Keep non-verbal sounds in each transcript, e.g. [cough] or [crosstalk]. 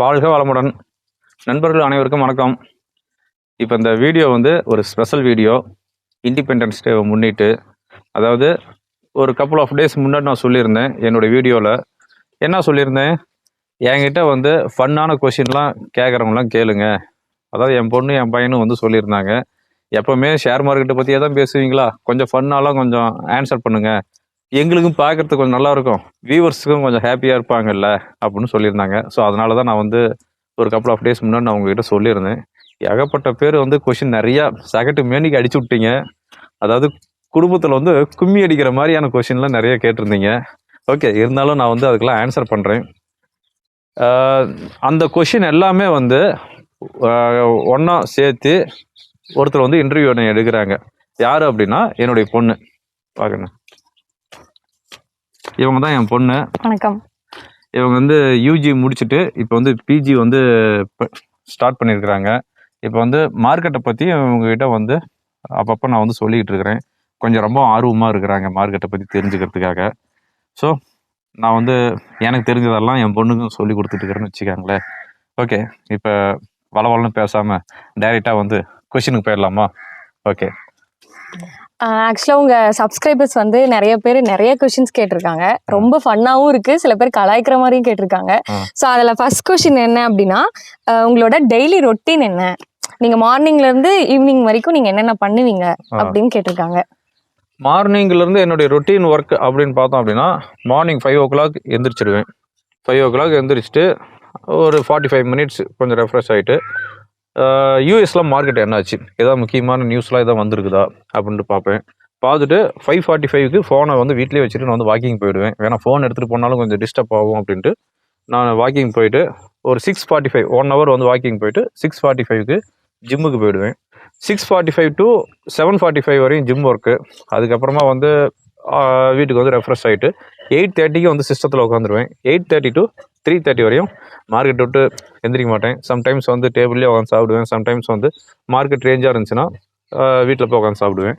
வாழ்க வளமுடன். நண்பர்கள் அனைவருக்கும் வணக்கம். இப்போ இந்த வீடியோ வந்து ஒரு ஸ்பெஷல் வீடியோ. இண்டிபெண்டன்ஸ் டே முன்னிட்டு அதாவது ஒரு கப்புள் ஆஃப் டேஸ் முன்னாடி நான் சொல்லியிருந்தேன் என்னோடய வீடியோவில் என்ன சொல்லியிருந்தேன்? என்கிட்ட வந்து ஃபன்னான கொஷின்லாம் கேட்குறவங்களாம் கேளுங்க. அதாவது என் பொண்ணு என் பையனும் வந்து சொல்லியிருந்தாங்க. எப்போவுமே ஷேர் மார்க்கெட்டை பற்றியே தான் பேசுவீங்களா? கொஞ்சம் ஃபன்னாலாம் கொஞ்சம் ஆன்சர் பண்ணுங்கள் எங்களுக்கும் பார்க்கறதுக்கு கொஞ்சம் நல்லா இருக்கும். வியூவர்ஸுக்கும் கொஞ்சம் ஹாப்பியாக இருப்பாங்கல்ல அப்படின்னு சொல்லியிருந்தாங்க. ஸோ அதனால தான் நான் வந்து ஒரு கப்பல் ஆஃப் டேஸ் முன்னாடி நான் உங்ககிட்ட சொல்லியிருந்தேன். ஏகப்பட்ட பேர் வந்து கொஷின் நிறையா செகட்டு மேனிக்கு அடிச்சு விட்டீங்க. அதாவது குடும்பத்தில் வந்து கும்மி அடிக்கிற மாதிரியான கொஷின்லாம் நிறைய கேட்டிருந்தீங்க. ஓகே இருந்தாலும் நான் வந்து அதுக்கெல்லாம் ஆன்சர் பண்ணுறேன் அந்த கொஷின் எல்லாமே வந்து ஒன்றா சேர்த்து ஒருத்தர் வந்து இன்டர்வியூ எடுக்கிறாங்க. யார் அப்படின்னா என்னுடைய பொண்ணு. பார்க்கணும் இவங்க தான் என் பொண்ணு. வணக்கம். இவங்க வந்து யூஜி முடிச்சுட்டு இப்போ வந்து பிஜி வந்து ஸ்டார்ட் பண்ணியிருக்கிறாங்க இப்போ வந்து மார்க்கெட்டை பற்றி இவங்ககிட்ட வந்து அப்பப்போ நான் வந்து சொல்லிக்கிட்டு இருக்கிறேன். கொஞ்சம் ரொம்ப ஆர்வமாக இருக்கிறாங்க மார்க்கெட்டை பற்றி தெரிஞ்சுக்கிறதுக்காக. ஸோ நான் வந்து எனக்கு தெரிஞ்சதெல்லாம் என் பொண்ணுக்கும் சொல்லி கொடுத்துட்டு இருக்கிறேன்னு வச்சுக்காங்களேன். ஓகே இப்போ வளவளன்னு பேசாமல் டைரெக்டாக வந்து கொஷினுக்கு போயிடலாமா? ஓகே ஆக்சுவலாக உங்க சப்ஸ்கிரைபர்ஸ் வந்து நிறைய பேர் நிறைய கொஷின்ஸ் கேட்டிருக்காங்க. ரொம்ப ஃபன்னாகவும் இருக்கு. சில பேர் கலாய்க்கிற மாதிரியும் கேட்டிருக்காங்க. ஸோ அதில் ஃபர்ஸ்ட் கொஷின் என்ன அப்படின்னா உங்களோட டெய்லி ரொட்டீன் என்ன? நீங்க மார்னிங்ல இருந்து ஈவினிங் வரைக்கும் நீங்க என்னென்ன பண்ணுவீங்க. அப்படின்னு கேட்டிருக்காங்க. மார்னிங்லேருந்து என்னுடைய ரொட்டீன் ஒர்க் அப்படின்னு பார்த்தோம் அப்படின்னா மார்னிங் ஃபைவ் ஓ கிளாக் எந்திரிச்சிடுவேன் ஃபைவ் ஓ கிளாக் எந்திரிச்சிட்டு ஒரு ஃபார்ட்டி ஃபைவ் மினிட்ஸ் கொஞ்சம் ரெஃப்ரெஷ் ஆகிட்டு யூஎஸில் மார்க்கெட் என்னாச்சு? ஏதாவது முக்கியமான நியூஸ்லாம் எதாவது வந்திருக்குதா? அப்படின்ட்டு பார்ப்பேன் பார்த்துட்டு ஃபைவ் ஃபார்ட்டி ஃபைவ்க்கு ஃபோனை வந்து வீட்லேயே வச்சுட்டு நான் வந்து வாக்கிங் போயிடுவேன். வேணா ஃபோன் எடுத்துகிட்டு போனாலும் கொஞ்சம் டிஸ்டர்ப் ஆகும் அப்படின்ட்டு நான் வாக்கிங் போயிட்டு ஒரு six forty five one hour வந்து வாக்கிங் போயிட்டு சிக்ஸ் ஃபார்ட்டி ஃபைவ்க்கு ஜிம்முக்கு போயிடுவேன். Six forty five to seven forty five வரையும் ஜிம் ஒர்க்கு அதுக்கப்புறமா வந்து வீட்டுக்கு வந்து ரெஃப்ரெஷ் ஆகிட்டு எயிட் தேர்ட்டிக்கு வந்து சிஸ்டத்தில் உட்காந்துருவேன். Eight thirty to three thirty வரையும் மார்க்கெட் விட்டு எந்திரிக்க மாட்டேன். சம்டைம்ஸ் வந்து டேபிள்லேயே உட்காந்து சாப்பிடுவேன். சம்டைம்ஸ் வந்து மார்க்கெட் ரேஞ்சாக இருந்துச்சுன்னா வீட்டில் போய் உட்காந்து சாப்பிடுவேன்.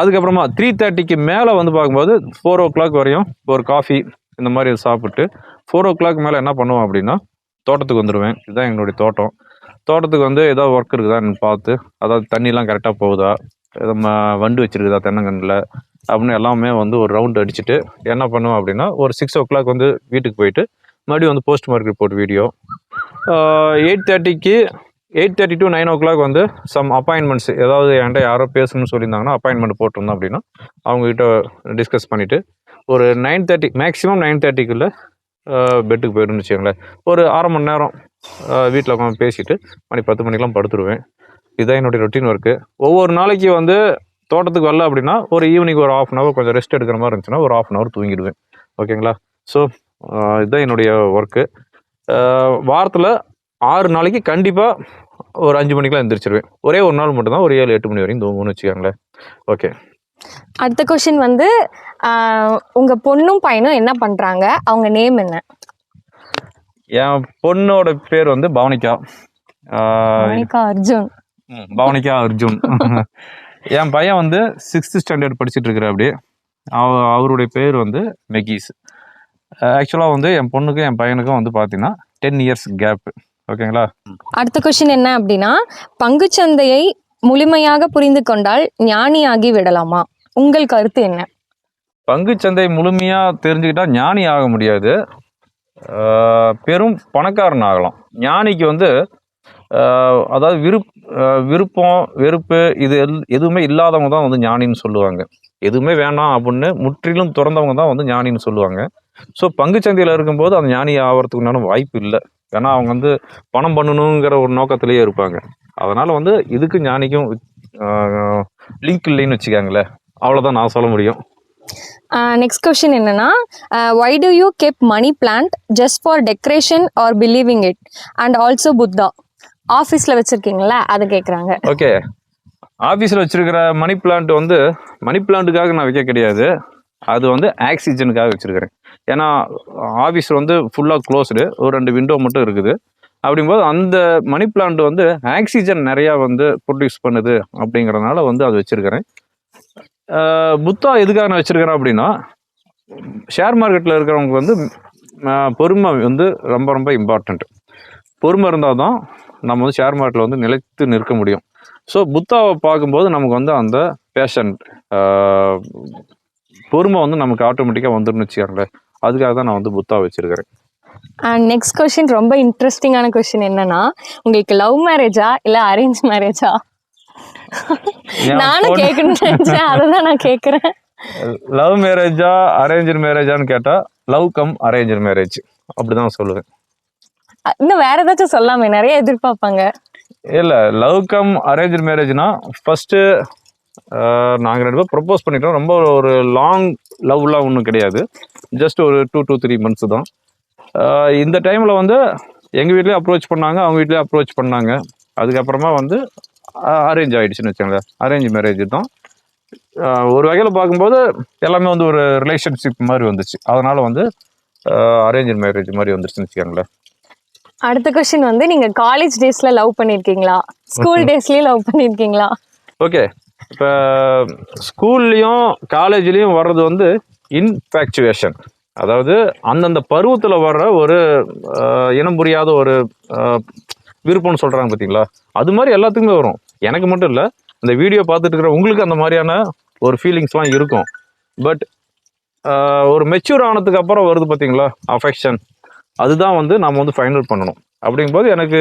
அதுக்கப்புறமா த்ரீ தேர்ட்டிக்கு மேலே வந்து பார்க்கும்போது ஃபோர் ஓ கிளாக் வரையும் ஒரு காஃபி இந்த மாதிரி சாப்பிட்டு ஃபோர் ஓ கிளாக் மேலே என்ன பண்ணுவேன் அப்படின்னா தோட்டத்துக்கு வந்துடுவேன் இதுதான் எங்களுடைய தோட்டம். தோட்டத்துக்கு வந்து ஏதாவது ஒர்க் இருக்குதான்னு பார்த்து அதாவது தண்ணிலாம் கரெக்டாக போகுதா? எதாவது வண்டு வச்சிருக்குதா தென்னங்கன்றில்? அப்படின்னு எல்லாமே வந்து ஒரு ரவுண்ட் அடிச்சுட்டு என்ன பண்ணுவேன் அப்படின்னா ஒரு சிக்ஸ் ஓ கிளாக் வந்து வீட்டுக்கு போயிட்டு மறுபடியும் வந்து post market report video eight தேர்ட்டிக்கு eight thirty to nine o'clock வந்து சம் அப்பாயின்மெண்ட்ஸ் ஏதாவது என்கிட்ட யாரோ பேசணும்னு சொல்லியிருந்தாங்கன்னா அப்பாயின்மெண்ட் போட்டிருந்தோம் அப்படின்னா அவங்ககிட்ட டிஸ்கஸ் பண்ணிவிட்டு ஒரு நைன் தேர்ட்டி மேக்ஸிமம் நைன் தேர்ட்டிக்குள்ளே பெட்டுக்கு போயிடும்னு வச்சுக்கோங்களேன். ஒரு அரை மணி நேரம் வீட்டில் உட்காந்து பேசிவிட்டு மணி பத்து மணிக்கெலாம் படுத்துருவேன். இதுதான் என்னுடைய ரொட்டீன் ஒர்க்கு ஒவ்வொரு நாளைக்கு வந்து தோட்டத்துக்கு வரல அப்படின்னா ஒரு ஈவினிங் ஒரு ஆஃப் அன் ஹவர் கொஞ்சம் ரெஸ்ட் எடுக்கிற மாதிரி இருந்துச்சுன்னா ஒரு ஆஃப் அன் ஹவர் தூங்கிடுவேன். ஓகேங்களா ஸோ இதுதான் என்னுடைய ஒர்க்கு வாரத்தில் ஆறு நாளைக்கு கண்டிப்பாக ஒரு அஞ்சு மணிக்கெலாம் எந்திரிச்சிருவேன். ஒரே ஒரு நாள் மட்டும்தான் ஒரு ஏழு எட்டு மணி வரையும் தூங்கும்னு வச்சுக்கோங்களேன். ஓகே அடுத்த கொஷின் வந்து ஆஹ், உங்க பொண்ணும் பையனும் என்ன பண்றாங்க? அவங்க நேம் என்ன? என் பொண்ணோட பேர் வந்து பவனிகா. மோனிகா அர்ஜுன். பவனிகா அர்ஜுன். [laughs] என் பையன் வந்து சிக்ஸ்த் ஸ்டாண்டர்ட் படிச்சுட்டு இருக்கிற அப்படி அவ அவருடைய பேர் வந்து மெகீஸ். ஆக்சுவலாக வந்து என் பொண்ணுக்கும் என் பையனுக்கும் வந்து பார்த்தீங்கன்னா டென் இயர்ஸ் கேப் ஓகேங்களா அடுத்த கொஷின் என்ன அப்படின்னா பங்குச்சந்தையை முழுமையாக புரிந்து கொண்டால் ஞானியாகி விடலாமா? உங்கள் கருத்து என்ன? பங்குச்சந்தை முழுமையாக தெரிஞ்சுக்கிட்டா ஞானி ஆக முடியாது. பெரும் பணக்காரன் ஆகலாம். ஞானிக்கு வந்து அதாவது விருப் விருப்பம் வெறுப்பு இது எல்- எதுவுமே இல்லாதவங்க தான் வந்து ஞானின்னு சொல்லுவாங்க. எதுவுமே வேணாம் அப்படின்னு முற்றிலும் திறந்தவங்க தான் வந்து ஞானின்னு சொல்லுவாங்க. ஸோ பங்குச்சந்தையில் இருக்கும்போது அந்த ஞானி ஆகிறதுக்குண்டான வாய்ப்பு இல்லை. ஏன்னா அவங்க வந்து பணம் பண்ணணுங்கிற ஒரு நோக்கத்திலேயே இருப்பாங்க. அதனால் வந்து இதுக்கு ஞானிக்கும் லிங்க் இல்லைன்னு வச்சுக்காங்களேன். அவ்வளோதான் நான் சொல்ல முடியும். நெக்ஸ்ட் கொஷின் என்னன்னா why do you keep money plant just for decoration or believing it and also Buddha ஆஃபீஸில் வச்சுருக்கீங்களா? அதை கேட்குறாங்க ஓகே ஆஃபீஸில் வச்சுருக்கிற மணி பிளான்ட் வந்து மணி பிளான்ட்டுக்காக நான் வைக்க கிடையாது. அது வந்து ஆக்சிஜனுக்காக வச்சுருக்கிறேன். ஏன்னா ஆஃபீஸ் வந்து ஃபுல்லாக க்ளோஸ்டு ஒரு ரெண்டு விண்டோ மட்டும் இருக்குது. அப்படிங்கும்போது அந்த மணி பிளான்ட் வந்து ஆக்சிஜன் நிறையா வந்து ப்ரொடியூஸ் பண்ணுது அப்படிங்கிறதுனால வந்து அது வச்சுருக்கிறேன். புத்தா எதுக்காக நான் வச்சுருக்கிறேன் அப்படின்னா ஷேர் மார்க்கெட்டில் இருக்கிறவங்க வந்து பொறுமை வந்து ரொம்ப ரொம்ப இம்பார்ட்டண்ட் பொறுமை இருந்தால் தான் நம்ம வந்து ஷேர் மார்க்கெட்டில் வந்து நிலைத்து நிற்க முடியும். ஸோ புத்தாவை பார்க்கும்போது நமக்கு வந்து அந்த பேஷண்ட் பொறுமை வந்து நமக்கு ஆட்டோமேட்டிக்காக வந்துருன்னு வச்சுக்கோங்களேன். அதுக்காக தான் நான் வந்து புத்தா வச்சிருக்கிறேன். அண்ட் நெக்ஸ்ட் கொஸ்டின் ரொம்ப இன்ட்ரெஸ்டிங்கான கொஸ்டின் என்னன்னா உங்களுக்கு லவ் மேரேஜா இல்ல அரேஞ்ச் மேரேஜா நானும் கேட்கணும்னு நினைச்சேன். அதை தான் நான் கேட்குறேன். லவ் மேரேஜா அரேஞ்சு மேரேஜான்னு கேட்டால் லவ் கம் அரேஞ்சு மேரேஜ் அப்படிதான் சொல்லுவேன். இன்னும் வேற ஏதாச்சும் சொல்லாமே நிறைய எதிர்பார்ப்பாங்க. இல்லை லவ் கம் அரேஞ்ச் மேரேஜ்னா ஃபர்ஸ்ட் நாங்கள் ரெண்டு பேரும் ப்ரப்போஸ் பண்ணிட்டோம். ரொம்ப ஒரு லாங் லவ்லாம் ஒன்றும் கிடையாது. ஜஸ்ட் ஒரு டூ டூ த்ரீ மந்த்ஸ் தான். இந்த டைமில் வந்து எங்கள் வீட்லயே அப்ரோச் பண்ணாங்க அவங்க வீட்லயே அப்ரோச் பண்ணாங்க. அதுக்கப்புறமா வந்து அரேஞ்ச் ஆயிடுச்சுன்னு வச்சுக்கோங்களேன். அரேஞ்ச் மேரேஜ் தான். ஒரு வகையில் பார்க்கும்போது எல்லாமே வந்து ஒரு ரிலேஷன்ஷிப் மாதிரி வந்துச்சு. அதனால் வந்து அரேஞ்ச் மேரேஜ் மாதிரி வந்துருச்சுன்னு வச்சுக்கோங்களேன். அடுத்த கொஸ்டின் வந்து நீங்க காலேஜ் டேஸ்ல லவ் பண்ணிருக்கீங்களா? ஸ்கூல் டேஸ்லயும் லவ் பண்ணிருக்கீங்களா? ஓகே இப்போ ஸ்கூல்லையும் காலேஜ்லேயும் வர்றது வந்து இன்ஃபேக்சுவேஷன் அதாவது அந்தந்த பருவத்தில் வர்ற ஒரு இனம் புரியாத ஒரு விருப்பம்னு சொல்கிறாங்க பார்த்தீங்களா அது மாதிரி எல்லாத்துக்குமே வரும். எனக்கு மட்டும் இல்லை இந்த வீடியோ பார்த்துட்டு இருக்கிற உங்களுக்கு அந்த மாதிரியான ஒரு ஃபீலிங்ஸ்லாம் இருக்கும். பட் ஒரு மெச்சூர் ஆனதுக்கு அப்புறம் வருது பார்த்தீங்களா அஃபெக்ஷன் அதுதான் வந்து நம்ம வந்து ஃபைனல் பண்ணணும். அப்படிங்கும்போது எனக்கு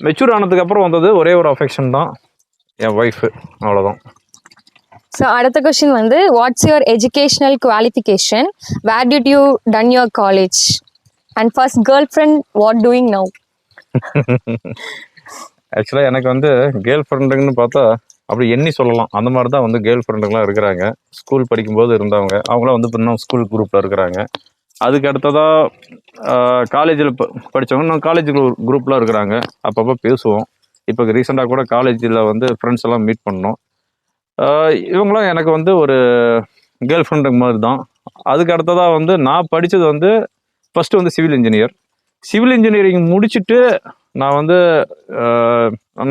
மெச்சூர் ஆனதுக்கு அப்புறம் வந்தது ஒரே ஒரு அஃபெக்ஷன் தான் என் ஒய்ஃபு அவ்வளோதான் ஸோ அடுத்த கொஸ்டின் வந்து what's your educational qualification where did you done your college and first girlfriend what doing now ஆக்சுவலாக எனக்கு வந்து கேர்ள் ஃப்ரெண்டுங்கன்னு பார்த்தா அப்படி எண்ணி சொல்லலாம். அந்த மாதிரி தான் வந்து கேர்ள் ஃப்ரெண்டுங்களாம் இருக்கிறாங்க. ஸ்கூல் படிக்கும்போது இருந்தவங்க அவங்களாம் வந்து இன்னும் ஸ்கூல் குரூப்பில் இருக்கிறாங்க. அதுக்கு அடுத்ததாக காலேஜில் படித்தவங்க நான் காலேஜ் குரூப்லாம் இருக்கிறாங்க. அப்பப்போ பேசுவோம். இப்போ ரீசெண்டாக கூட காலேஜில் வந்து ஃப்ரெண்ட்ஸ் எல்லாம் மீட் பண்ணோம். இவங்களாம் எனக்கு வந்து ஒரு கேர்ள் ஃப்ரெண்டுங்க மாதிரி தான். அதுக்கு அடுத்ததாக வந்து நான் படித்தது வந்து ஃபஸ்ட்டு வந்து சிவில் இன்ஜினியர் சிவில் இன்ஜினியரிங் முடிச்சுட்டு நான் வந்து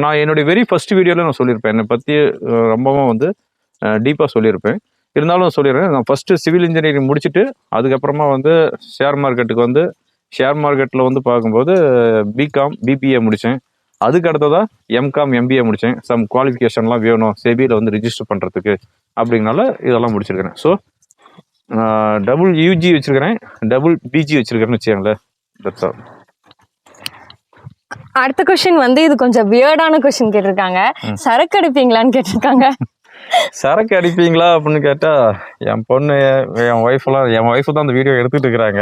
நான் என்னுடைய வெரி ஃபஸ்ட் வீடியோவில் நான் சொல்லியிருப்பேன். என்னை பற்றி ரொம்பவும் வந்து டீப்பாக சொல்லியிருப்பேன். இருந்தாலும் சொல்லிடுறேன். நான் ஃபஸ்ட்டு சிவில் இன்ஜினியரிங் முடிச்சுட்டு அதுக்கப்புறமா வந்து ஷேர் மார்க்கெட்டுக்கு வந்து ஷேர் மார்க்கெட்டில் வந்து பார்க்கும்போது பிகாம் பிபிஏ முடித்தேன் அதுக்கு அடுத்ததாக எம்காம் எம்பிஏ முடித்தேன் சம் குவாலிஃபிகேஷன்லாம் வேணும். செபியில் வந்து ரிஜிஸ்டர் பண்ணுறதுக்கு அப்படிங்கனால இதெல்லாம் முடிச்சிருக்கிறேன். ஸோ டபுள் யூஜி வச்சுருக்கிறேன். டபுள் பிஜி வச்சுருக்கிறேன்னு வச்சுக்கோங்களேன். தட்ஸ் ஆல் அடுத்த கொஸ்டின் வந்து இது கொஞ்சம் வியர்டான கொஸ்டின் கேட்டிருக்காங்க. சரக்கு அடிப்பீங்களான்னு கேட்டிருக்காங்க. சரக்கு அடிப்பீங்களா அப்படின்னு கேட்டா என் பொண்ணு என் ஒய்ஃப் எல்லாம் என் ஒய்ஃப் தான் அந்த வீடியோ எடுத்துட்டு இருக்கிறாங்க.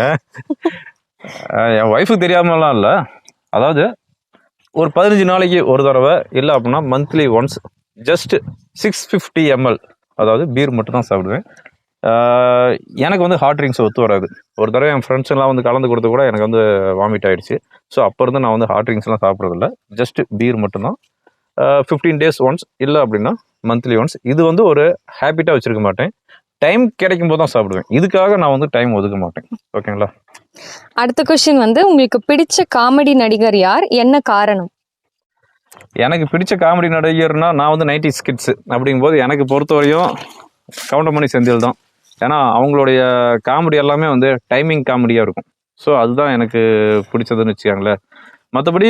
என் ஒய்ஃபுக்கு தெரியாமலாம் இல்லை. அதாவது ஒரு பதினஞ்சு நாளைக்கு ஒரு தடவை இல்லை அப்படின்னா monthly once just six fifty ml அதாவது பீர் மட்டும் தான் சாப்பிடுவேன். எனக்கு வந்து ஹாட் ட்ரிங்க்ஸ் ஒத்து வராது. ஒரு தடவை என் ஃப்ரெண்ட்ஸ் எல்லாம் வந்து கலந்து கொடுத்து கூட எனக்கு வந்து வாமிட் ஆயிடுச்சு. ஸோ அப்போ இருந்து நான் வந்து ஹாட் ட்ரிங்க்ஸ்லாம் சாப்பிட்றதில்ல. ஜஸ்ட் பீர் மட்டும்தான். ஃபிஃப்டீன் டேஸ் ஒன்ஸ் இல்லை அப்படின்னா மந்த்லி ஒன்ஸ் இது வந்து ஒரு ஹேபிட்டாக வச்சிருக்க மாட்டேன். டைம் கிடைக்கும் போது தான் சாப்பிடுவேன். இதுக்காக நான் வந்து டைம் ஒதுக்க மாட்டேன். ஓகேங்களா அடுத்த கொஸ்டின் வந்து உங்களுக்கு பிடிச்ச காமெடி நடிகர் யார்? என்ன காரணம்? எனக்கு பிடிச்ச காமெடி நடிகர்னா நான் வந்து நைன்டி ஸ்கிட்ஸ் அப்படிங்கும்போது எனக்கு பொறுத்தவரையும் கவுண்டமணி செந்தில் தான். ஏன்னா அவங்களுடைய காமெடி எல்லாமே வந்து டைமிங் காமெடியாக இருக்கும். ஸோ அதுதான் எனக்கு பிடிச்சதுன்னு வச்சுக்கோங்களேன். மற்றபடி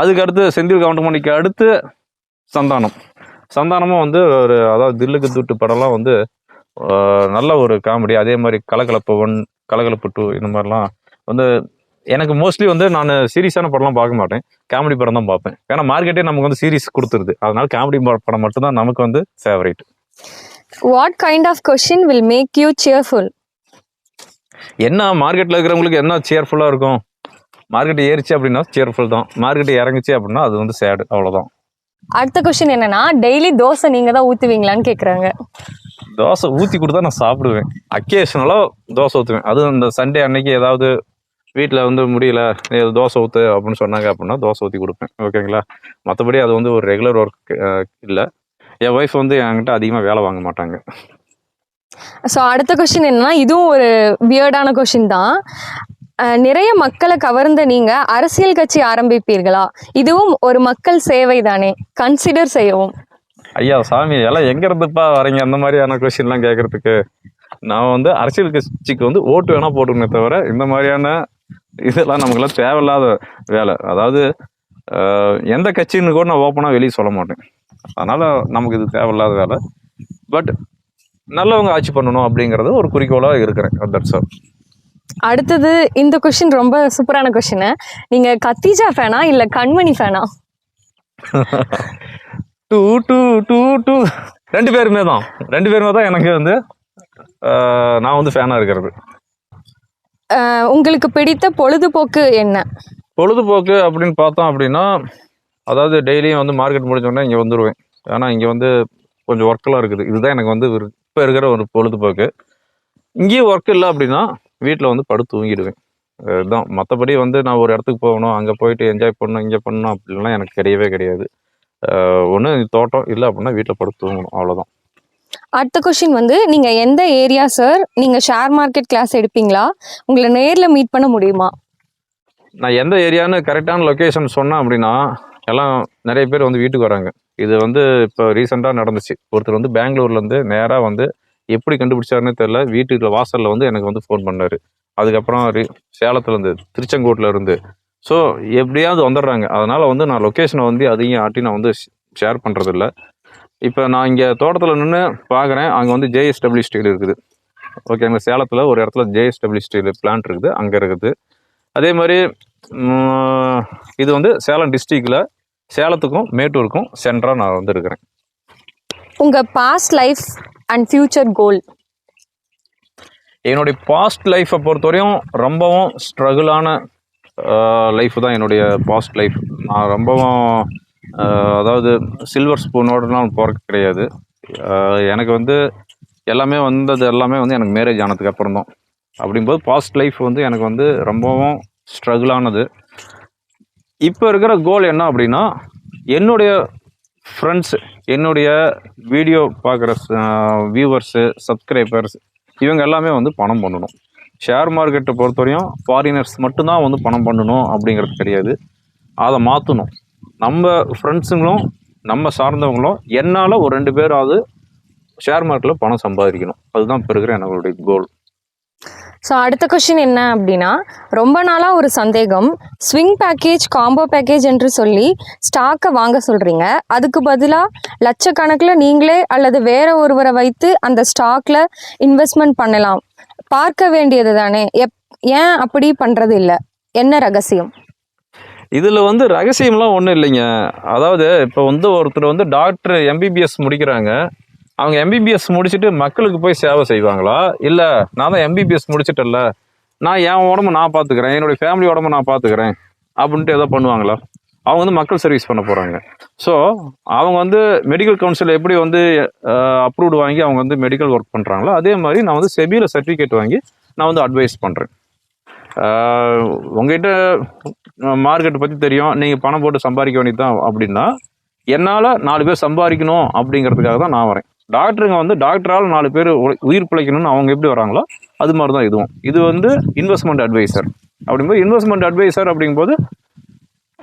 அதுக்கு அடுத்து செந்தில் கவுண்டமணிக்கு அடுத்து சந்தானம். சந்தானமும் வந்து ஒரு அதாவது தில்லுக்கு தூட்டு படம்லாம் வந்து நல்ல ஒரு காமெடி. அதே மாதிரி கலகலப்பு ஒன் கலகலப்பு டூ இந்த மாதிரிலாம் வந்து எனக்கு மோஸ்ட்லி வந்து நான் சீரியஸான படம்லாம் பார்க்க மாட்டேன். காமெடி படம் தான் பார்ப்பேன். ஏன்னா மார்க்கெட்டே நமக்கு வந்து சீரிஸ் கொடுத்துருது. அதனால காமெடி படம் மட்டும்தான் நமக்கு வந்து favourite what kind of question will make you cheerful என்ன மார்க்கெட்டில் இருக்கிறவங்களுக்கு என்ன சேர்ஃபுல்லாக இருக்கும்? மார்க்கெட் ஏறிச்சு அப்படின்னா சேர்ஃபுல் தான். மார்க்கெட் இறங்குச்சு அப்படின்னா அது வந்து சேடு அவ்வளோதான் அடுத்த கொஸ்டின் என்னன்னா டெய்லி தோசை நீங்க தான் ஊத்துவீங்களான்னு கேக்குறாங்க. தோசை ஊற்றி கொடுத்தா நான் சாப்பிடுவேன். அக்கேஷனலாக தோசை ஊற்றுவேன் அதுவும் இந்த சண்டே அன்னைக்கு ஏதாவது வீட்டில் வந்து முடியல தோசை ஊற்று அப்படின்னு சொன்னாங்க அப்படின்னா தோசை ஊற்றி கொடுப்பேன். ஓகேங்களா மற்றபடி அது வந்து ஒரு ரெகுலர் ஒர்க் இல்லை. என் ஒய்ஃப் வந்து என்கிட்ட அதிகமாக வேலை வாங்க மாட்டாங்க. ஸோ அடுத்த கொஸ்டின் என்னன்னா இதுவும் ஒரு வியர்டான கொஸ்டின் தான். நிறைய மக்களை கவர்ந்த நீங்க அரசியல் கட்சி ஆரம்பிப்பீர்களா? இதுவும் ஒரு மக்கள் சேவை தானே. கன்சிடர் செய்யவும். ஐயா சாமி எல்லாம் எங்க இருந்துப்பா வரீங்க? அந்த மாதிரியான கொஸ்டின்லாம் கேட்கறதுக்கு நான் வந்து அரசியல் கட்சிக்கு வந்து ஓட்டு வேணா போட்டுக்கணும் தவிர இந்த மாதிரியான இதெல்லாம் நமக்குலாம் தேவையில்லாத வேலை. அதாவது எந்த கட்சின்னு கூட நான் ஓப்பனாக வெளியே சொல்ல மாட்டேன். அதனால நமக்கு இது தேவையில்லாத வேலை. பட் நல்லவங்க ஆட்சி பண்ணணும் அப்படிங்கிறது ஒரு குறிக்கோளாக இருக்கிறேன். தட்ஸ் ஆல் அடுத்தது இந்த கொஷின் ரொம்ப சூப்பரான கொஷின் நீங்க கத்திஜா ஃபேனா இல்ல கண்மணி ஃபேனா [laughs] டூ டூ டூ டூ. ரெண்டு பேருமே தான். ரெண்டு பேருமே தான் எனக்கு வந்து நான் வந்து ஃபேனாக இருக்கிறது. உங்களுக்கு பிடித்த பொழுதுபோக்கு என்ன? பொழுதுபோக்கு அப்படின்னு பார்த்தோம் அப்படின்னா அதாவது டெய்லியும் வந்து மார்க்கெட் முடிஞ்சோடனே இங்கே வந்துடுவேன் ஏன்னா இங்கே வந்து கொஞ்சம் ஒர்க்கெல்லாம் இருக்குது. இதுதான் எனக்கு வந்து இப்போ இருக்கிற ஒரு பொழுதுபோக்கு. இங்கேயும் ஒர்க் இல்லை அப்படின்னா வீட்டில் வந்து படுத்து தூங்கிடுவேன். இதுதான் மற்றபடி வந்து நான் ஒரு இடத்துக்கு போகணும் அங்கே போயிட்டு என்ஜாய் பண்ணணும் இங்கே பண்ணணும் அப்படின்லாம் எனக்கு கிடையவே கிடையாது. ஒன்று தோட்டம் இல்லை அப்படின்னா வீட்டில் படுத்து தூங்கணும். அவ்வளோதான் அடுத்த கொஷின் வந்து நீங்க எந்த ஏரியா சார் நீங்க ஷேர் மார்க்கெட் கிளாஸ் எடுப்பீங்களா? உங்களை நேர்ல மீட் பண்ண முடியுமா? நான் எந்த ஏரியான்னு கரெக்டான லொக்கேஷன் சொன்னேன் அப்படின்னா எல்லாம் நிறைய பேர் வந்து வீட்டுக்கு வராங்க. இது வந்து இப்போ ரீசெண்டாக நடந்துச்சு. ஒருத்தர் வந்து பெங்களூர்லேருந்து நேராக வந்து எப்படி கண்டுபிடிச்சாருன்னு தெரில வீட்டுக்கு வாசலில் வந்து எனக்கு வந்து ஃபோன் பண்ணார். அதுக்கப்புறம் ரீ- சேலத்துலேருந்து திருச்செங்கோட்டில் இருந்து. ஸோ எப்படியாவது வந்துடுறாங்க. அதனால் வந்து நான் லொக்கேஷனை வந்து அதையும் ஆட்டி நான் வந்து ஷேர் பண்ணுறதில்ல இப்போ நான் இங்கே தோட்டத்தில் நின்று பார்க்குறேன் அங்கே வந்து ஜேஎஸ்டபிள்யூ ஸ்டீல் இருக்குது. ஓகே எங்கள் சேலத்தில் ஒரு இடத்துல ஜேஎஸ்டபிள்யூ ஸ்டீல் பிளான்ட் இருக்குது. அங்கே இருக்குது. அதே மாதிரி இது வந்து சேலம் டிஸ்ட்ரிக்டில் சேலத்துக்கும் மேட்டூருக்கும் சென்டராக நான் வந்து இருக்கிறேன் உங்கள் past life and future goal என்னுடைய பாஸ்ட் லைஃப்பை பொறுத்தவரையும் ரொம்பவும் ஸ்ட்ரகிளான லைஃப் தான் என்னுடைய பாஸ்ட் லைஃப் நான் ரொம்பவும் அதாவது சில்வர் ஸ்பூனோடலாம் போகிறது கிடையாது. எனக்கு வந்து எல்லாமே வந்தது எல்லாமே வந்து எனக்கு மேரேஜ் ஆனதுக்கு அப்புறம் தான். அப்படிங்கும்போது பாஸ்ட் லைஃப் வந்து எனக்கு வந்து ரொம்பவும் ஸ்ட்ரகிளானது இப்போ இருக்கிற கோல் என்ன அப்படின்னா என்னுடைய ஃப்ரெண்ட்ஸு என்னுடைய வீடியோ பார்க்குற வியூவர்ஸு சப்ஸ்கிரைபர்ஸ் இவங்க எல்லாமே வந்து பணம் பண்ணணும். ஷேர் மார்க்கெட்டை பொறுத்தவரையும் ஃபாரினர்ஸ் மட்டும்தான் வந்து பணம் பண்ணணும் அப்படிங்கிறது கிடையாது. அதை மாற்றணும் நம்ம ஃப்ரெண்ட்ஸுங்களும் நம்ம சார்ந்தவங்களும் என்னால் ஒரு ரெண்டு பேராவது ஷேர் மார்க்கெட்டில் பணம் சம்பாதிக்கணும். அதுதான் இப்போ இருக்கிற என்னுடைய கோல் ஸோ அடுத்த கொஷின் என்ன அப்படின்னா ரொம்ப நாளாக ஒரு சந்தேகம் ஸ்விங் பேக்கேஜ் காம்போ பேக்கேஜ் என்று சொல்லி ஸ்டாக்கை வாங்க சொல்கிறீங்க அதுக்கு பதிலாக லட்சக்கணக்கில் நீங்களே அல்லது வேற ஒருவரை வைத்து அந்த ஸ்டாக்ல இன்வெஸ்ட்மெண்ட் பண்ணலாம். பார்க்க வேண்டியது தானே. எப் ஏன் அப்படி பண்ணுறது இல்லை என்ன ரகசியம்? இதில் வந்து ரகசியம்லாம் ஒன்றும் இல்லைங்க. அதாவது இப்போ வந்து ஒருத்தர் வந்து டாக்டர் எம்பிபிஎஸ் முடிக்கிறாங்க. அவங்க எம்பிபிஎஸ் முடிச்சுட்டு மக்களுக்கு போய் சேவை செய்வாங்களா? இல்லை நான் தான் எம்பிபிஎஸ் முடிச்சிட்டல்ல நான் என் உடம்பு நான் பார்த்துக்கிறேன் என்னுடைய ஃபேமிலி உடம்பு நான் பார்த்துக்கிறேன் அப்படின்ட்டு எதோ பண்ணுவாங்களா? அவங்க வந்து மக்கள் சர்வீஸ் பண்ண போகிறாங்க ஸோ அவங்க வந்து மெடிக்கல் கவுன்சில் எப்படி வந்து அப்ரூவ்டு வாங்கி அவங்க வந்து மெடிக்கல் ஒர்க் பண்ணுறாங்களோ அதே மாதிரி நான் வந்து செபியில் சர்டிஃபிகேட் வாங்கி நான் வந்து அட்வைஸ் பண்ணுறேன் உங்ககிட்ட மார்க்கெட்டை பற்றி தெரியும். நீங்கள் பணம் போட்டு சம்பாதிக்க வேண்டியது தான் அப்படின்னா என்னால் நாலு பேர் சம்பாதிக்கணும் அப்படிங்கிறதுக்காக தான் நான் வரேன். டாக்டருங்க வந்து டாக்டரால் நாலு பேர் உ- உயிர் பிழைக்கணும்னு அவங்க எப்படி வராங்களோ அது மாதிரி தான் இதுவும். இது வந்து இன்வெஸ்ட்மெண்ட் அட்வைசர் அப்படிங்கும்போது இன்வெஸ்ட்மெண்ட் அட்வைசர் அப்படிங்கும்போது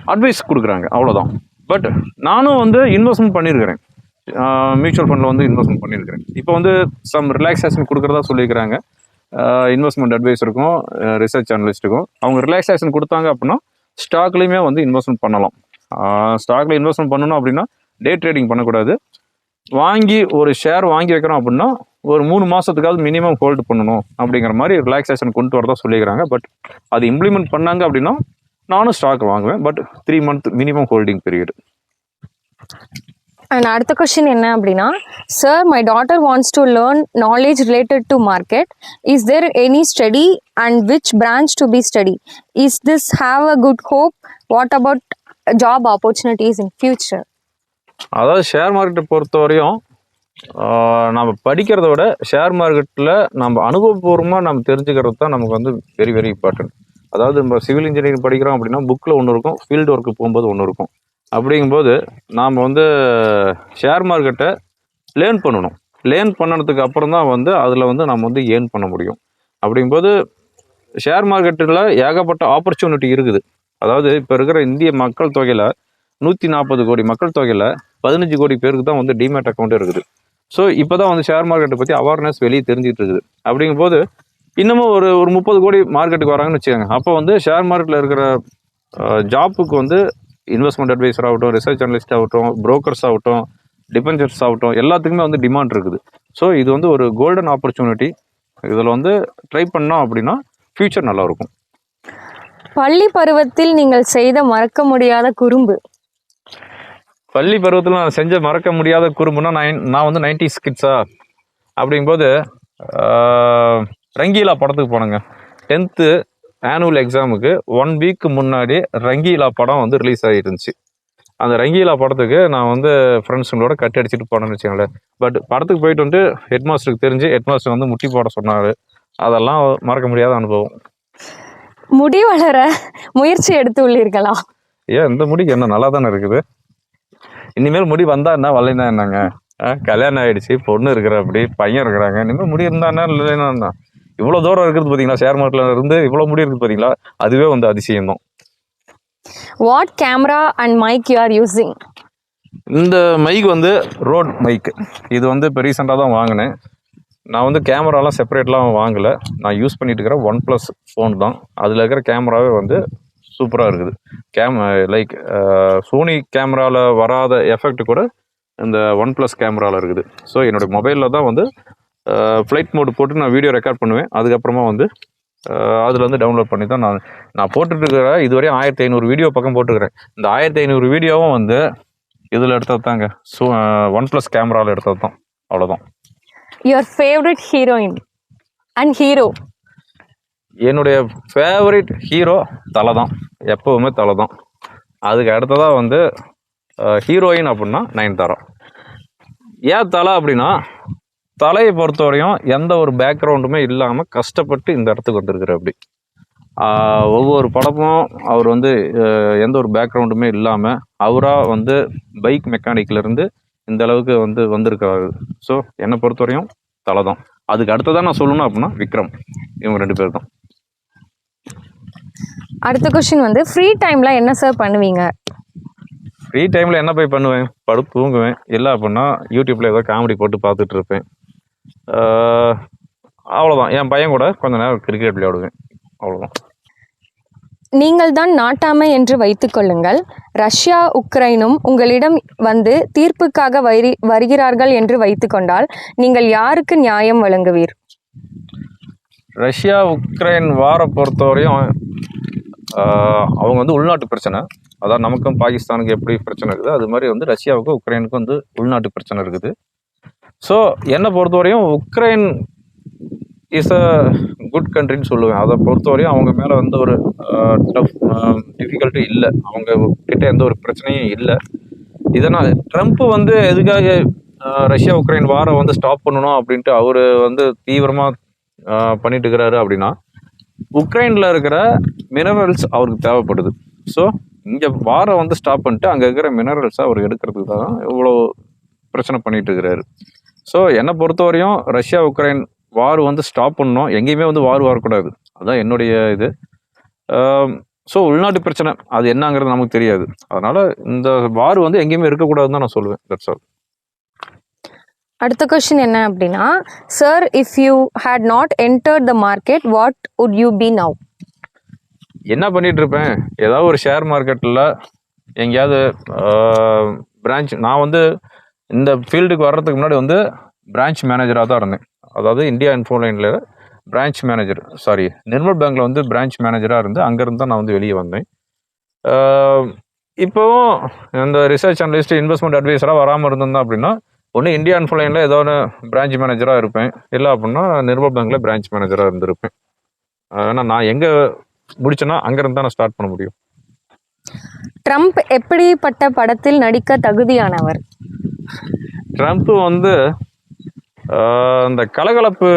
அட்வைஸ் கொடுக்குறாங்க. அவ்வளோதான் பட் நானும் வந்து இன்வெஸ்ட்மெண்ட் பண்ணியிருக்கிறேன். மியூச்சுவல் ஃபண்டில் வந்து இன்வெஸ்ட்மெண்ட் பண்ணியிருக்கிறேன். இப்போ வந்து சம் ரிலாக்ஸேஷன் கொடுக்குறதா சொல்லியிருக்கிறாங்க. இன்வெஸ்ட்மெண்ட் அட்வைஸருக்கும் ரிசர்ச் அனலிஸ்ட்டுக்கும் அவங்க ரிலாக்ஸேஷன் கொடுத்தாங்க அப்படின்னா ஸ்டாக்லேயுமே வந்து இன்வெஸ்ட்மெண்ட் பண்ணலாம். ஸ்டாக்ல இன்வெஸ்ட்மெண்ட் பண்ணணும் அப்படின்னா டே ட்ரேடிங் பண்ணக்கூடாது. வாங்கி ஒரு ஷேர் வாங்கி வைக்கிறோம் அப்படின்னா ஒரு மூணு மாதத்துக்காவது மினிமம் ஹோல்டு பண்ணணும் அப்படிங்கிற மாதிரி ரிலாக்ஸேஷன் கொண்டு வரதா சொல்லிக்கிறாங்க. பட் அது இம்ப்ளிமெண்ட் பண்ணாங்க அப்படின்னா நானும் ஸ்டாக் வாங்குவேன். But three month minimum holding period and அடுத்த கொஷின் என்ன அப்படின்னா sir my daughter wants to learn knowledge related to market is there any study and which branch to be study is this have a good hope what about job opportunities in future அதாவது share மார்க்கெட்டை பொறுத்த வரையும் நம்ம படிக்கிறத விட share மார்க்கெட்டில் நம்ம அனுபவபூர்வமாக நம்ம தெரிஞ்சுக்கிறது தான் நமக்கு வந்து வெரி வெரி இம்பார்ட்டன்ட் அதாவது நம்ம சிவில் இன்ஜினியரிங் படிக்கிறோம் அப்படின்னா புக்கில் ஒன்று இருக்கும் ஃபீல்டு ஒர்க்கு போகும்போது ஒன்று இருக்கும். அப்படிங்கும்போது நாம் வந்து ஷேர் மார்க்கெட்டை லேர்ன் பண்ணணும். லேர்ன் பண்ணதுக்கு அப்புறம் தான் வந்து அதில் வந்து நம்ம வந்து ஏர்ன் பண்ண முடியும். அப்படிங்கும்போது ஷேர் மார்க்கெட்டில் ஏகப்பட்ட ஆப்பர்ச்சுனிட்டி இருக்குது. அதாவது இப்போ இருக்கிற இந்திய மக்கள் தொகையில் நூற்றி நாற்பது கோடி மக்கள் தொகையில் பதினஞ்சு கோடி பேருக்கு தான் வந்து டிமேட் அக்கௌண்ட் இருக்குது. ஸோ இப்போ தான் வந்து ஷேர் மார்க்கெட்டை பற்றி அவேர்னஸ் வெளியே தெரிஞ்சிட்டு இருக்குது. அப்படிங்கும்போது இன்னமும் ஒரு ஒரு முப்பது கோடி மார்க்கெட்டுக்கு வராங்கன்னு வச்சுக்கோங்க. அப்போ வந்து ஷேர் மார்க்கெட்டில் இருக்கிற ஜாப்புக்கு வந்து இன்வெஸ்ட்மெண்ட் அட்வைசர் ஆகட்டும் ரிசர்ச் அனலிஸ்ட் ஆகட்டும் புரோக்கர்ஸ் ஆகட்டும் டிபெஞ்சர்ஸ் ஆகட்டும் எல்லாத்துக்குமே வந்து டிமாண்ட் இருக்குது. ஸோ இது வந்து ஒரு கோல்டன் ஆப்பர்ச்சுனிட்டி இதில் வந்து ட்ரை பண்ணோம் அப்படின்னா ஃப்யூச்சர் நல்லாயிருக்கும். பள்ளி பருவத்தில் நீங்கள் செய்த மறக்க முடியாத குறும்பு. பள்ளி பருவத்தில் நான் செஞ்ச மறக்க முடியாத குறும்புனா நான் நான் வந்து நைன்டி ஸ்கிட்ஸா அப்படிங்கும்போது ரங்கீலா படத்துக்கு போனேங்க. டென்த்து ஆனுவல் எக்ஸாமுக்கு ஒன் வீக் முன்னாடி ரங்கீலா படம் வந்து ரிலீஸ் ஆகிருந்துச்சு அந்த ரங்கீலா படத்துக்கு நான் வந்து ஃப்ரெண்ட்ஸுங்களோட கட் அடிச்சுட்டு போனேன்னு வச்சுக்கோங்களேன். பட் படத்துக்கு போயிட்டு வந்து ஹெட் மாஸ்டருக்கு தெரிஞ்சு ஹெட் மாஸ்டர் வந்து முட்டி போட சொன்னார். அதெல்லாம் மறக்க முடியாத அனுபவம். முடி வளர முயற்சி எடுத்து உள்ளீர்களா? ஏன் இந்த முடிக்கு என்ன நல்லா தானே இருக்குது? இனிமேல் முடி வந்தா என்ன வரலைன்னா என்னங்க? கல்யாணம் ஆயிடுச்சு பொண்ணு இருக்கிற அப்படி பையன் இருக்கிறாங்க. இனிமேல் முடி இருந்தா என்ன இல்லைன்னா இவ்வளோ தூரம் இருக்குது பார்த்தீங்களா ஷேர் மார்க்கெட்ல இருந்து இவ்வளோ முடி இருக்குது பார்த்தீங்களா அதுவே வந்து அதிசயம் தான். What camera and mic you are using இந்த மைக் வந்து ரோட் மைக் இது வந்து இப்போ ரீசெண்டாக தான் வாங்கினேன். நான் வந்து கேமராலாம் செப்பரேட்லாம் வாங்கலை. நான் யூஸ் பண்ணிட்டு இருக்கிற ஒன் ப்ளஸ் ஃபோன் தான். அதில் இருக்கிற கேமராவே வந்து சூப்பராக இருக்குது. கேம் லைக் சோனி கேமராவில் வராத எஃபெக்ட் கூட இந்த ஒன் ப்ளஸ் கேமராவில் இருக்குது. ஸோ என்னுடைய மொபைலில் தான் வந்து uh, ஃப்ளைட் மோடு போட்டு நான் வீடியோ ரெக்கார்ட் பண்ணுவேன். அதுக்கப்புறமா வந்து அதில் வந்து டவுன்லோட் பண்ணி தான் நான் நான் போட்டுட்ருக்கிற இதுவரையும் ஆயிரத்தி ஐநூறு வீடியோ பக்கம் போட்டுக்கிறேன் இந்த ஆயிரத்தி ஐநூறு வீடியோவும் வந்து இதில் எடுத்தது தாங்க. ஸோ ஒன் ப்ளஸ் கேமராவில் எடுத்தது தான். அவ்வளோதான் your favourite heroine and hero என்னுடைய ஃபேவரட் ஹீரோ தலை தான் எப்போவுமே தலை தான் அதுக்கு அடுத்ததாக வந்து ஹீரோயின் அப்படின்னா நயன்தாரா. ஏன் தலை அப்படின்னா தலையை பொறுத்தவரையும் எந்த ஒரு பேக்ரவுண்டுமே இல்லாமல் கஷ்டப்பட்டு இந்த இடத்துக்கு வந்திருக்கிற அப்படி. ஒவ்வொரு படமும் அவர் வந்து எந்த ஒரு பேக்ரவுண்டுமே இல்லாமல் அவராக வந்து பைக் மெக்கானிக்லேருந்து இந்த அளவுக்கு வந்து வந்திருக்காரு ஸோ என்னை பொறுத்தவரையும் தலை தான் அதுக்கு அடுத்ததான் நான் சொல்லணும் அப்படின்னா விக்ரம். இவங்க ரெண்டு பேர் தான் அடுத்த கொஸ்டின் வந்து ஃப்ரீ டைம்ல என்ன சார் பண்ணுவீங்க? ஃப்ரீ டைமில் என்ன போய் பண்ணுவேன்? படுத்து தூங்குவேன். இல்லை அப்படின்னா யூடியூப்பில் ஏதோ காமெடி போட்டு பார்த்துட்டு இருப்பேன். அவ்வளோதான் என் பையன் கூட கொஞ்ச நேரம் கிரிக்கெட் விளையாடுவேன். அவ்வளோதான் நீங்கள் தான் நாட்டாமை என்று வைத்துக்கொள்ளுங்கள் ரஷ்யா உக்ரைனும் உங்களிடம் வந்து தீர்ப்புக்காக வரி வருகிறார்கள் என்று வைத்துக்கொண்டால் நீங்கள் யாருக்கு நியாயம் வழங்குவீர்? ரஷ்யா உக்ரைன் வார பொறுத்தவரையும் அவங்க வந்து உள்நாட்டு பிரச்சனை. அதான் நமக்கும் பாகிஸ்தானுக்கு எப்படி பிரச்சனை இருக்குது? அது மாதிரி வந்து ரஷ்யாவுக்கும் உக்ரைனுக்கும் வந்து உள்நாட்டு பிரச்சனை இருக்குது. ஸோ என்னை பொறுத்தவரையும் உக்ரைன் இஸ் அ குட் கண்ட்ரின்னு சொல்லுவேன். அதை பொறுத்தவரையும் அவங்க மேலே வந்து ஒரு டஃப் டிஃபிகல்ட்டி இல்லை. அவங்க கிட்ட எந்த ஒரு பிரச்சனையும் இல்லை. இதனால் ட்ரம்ப் வந்து எதுக்காக ரஷ்யா உக்ரைன் வாரம் வந்து ஸ்டாப் பண்ணணும் அப்படின்ட்டு அவர் வந்து தீவிரமாக பண்ணிட்டு இருக்கிறாரு அப்படின்னா உக்ரைனில் இருக்கிற மினரல்ஸ் அவருக்கு தேவைப்படுது. ஸோ இங்கே வாரை வந்து ஸ்டாப் பண்ணிட்டு அங்கே இருக்கிற மினரல்ஸை அவர் எடுக்கிறதுக்கு தான் இவ்வளோ பிரச்சனை பண்ணிட்டு இருக்கிறாரு. ஸோ என்னை பொறுத்தவரையும் ரஷ்யா உக்ரைன் வார் வந்து ஸ்டாப் பண்ணோம் எங்கேயுமே வந்து வார் வரக்கூடாது. அதுதான் என்னுடைய இது. ஸோ உள்நாட்டு பிரச்சனை அது என்னங்கிறது நமக்கு தெரியாது. அதனால் இந்த வார் வந்து எங்கேயுமே இருக்கக்கூடாதுன்னு தான் நான் சொல்லுவேன் தட்ஸ் ஆல் அடுத்த கொஷின் என்ன அப்படின்னா sir if you had not entered the market what would you be now என்ன பண்ணிட்டு இருப்பேன்? ஏதாவது ஒரு ஷேர் மார்க்கெட்டில் எங்கேயாவது பிரான்ச் நான் வந்து இந்த ஃபீல்டுக்கு வர்றதுக்கு முன்னாடி வந்து பிரான்ச் மேனேஜராக தான் இருந்தேன். அதாவது இந்தியா இன்ஃபோலைனில் பிரான்ச் மேனேஜர் சாரி நிர்மல் பேங்க்கில் வந்து பிரான்ச் மேனேஜராக இருந்து அங்கேருந்து தான் நான் வந்து வெளியே வந்தேன். இப்போவும் இந்த ரிசர்ச் அனலிஸ்ட் இன்வெஸ்ட்மெண்ட் அட்வைஸராக வராமல் இருந்திருந்தேன் அப்படின்னா ஒன்று இந்தியா இன்ஃபோலைனில் ஏதோ ஒன்று பிரான்ச் மேனேஜராக இருப்பேன். இல்லை அப்படின்னா நிர்மல் பேங்க்கில் பிரான்ச் மேனேஜராக இருந்திருப்பேன். ஏன்னா நான் எங்கே முடிச்சேன்னா அங்கேருந்து தான் நான் ஸ்டார்ட் பண்ண முடியும். ட்ரம்ப் எப்படிப்பட்ட படத்தில் நடிக்க தகுதியானவர்? ட்ரம்ப் வந்து இந்த கலகலப்பு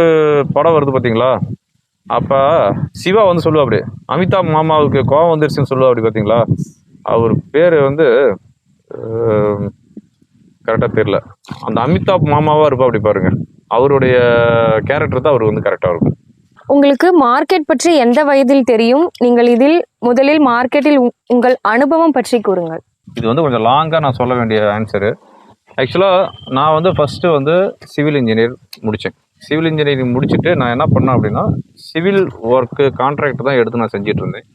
படம் வருது பார்த்தீங்களா அப்போ சிவா வந்து சொல்லுவா அப்படி அமிதாப் மாமாவுக்கு கோவம் வந்துருச்சுன்னு சொல்லுவா அப்படி பார்த்தீங்களா அவர் பேர் வந்து கரெக்டாக தெரியல. அந்த அமிதாப் மாமாவாக இருப்பா அப்படி பாருங்க. அவருடைய கேரக்டர் தான் அவருக்கு வந்து கரெக்டாக இருக்கும். உங்களுக்கு மார்க்கெட் பற்றி எந்த வயதில் தெரியும்? நீங்கள் இதில் முதலில் மார்க்கெட்டில் உங்கள் அனுபவம் பற்றி கூறுங்கள். இது வந்து கொஞ்சம் லாங்காக நான் சொல்ல வேண்டிய ஆன்சரு ஆக்சுவலாக நான் வந்து ஃபஸ்ட்டு வந்து சிவில் இன்ஜினியர் முடித்தேன் சிவில் இன்ஜினியரிங் முடிச்சுட்டு நான் என்ன பண்ணேன் அப்படின்னா சிவில் ஒர்க்கு கான்ட்ராக்ட் தான் எடுத்து நான் செஞ்சுட்டு இருந்தேன்.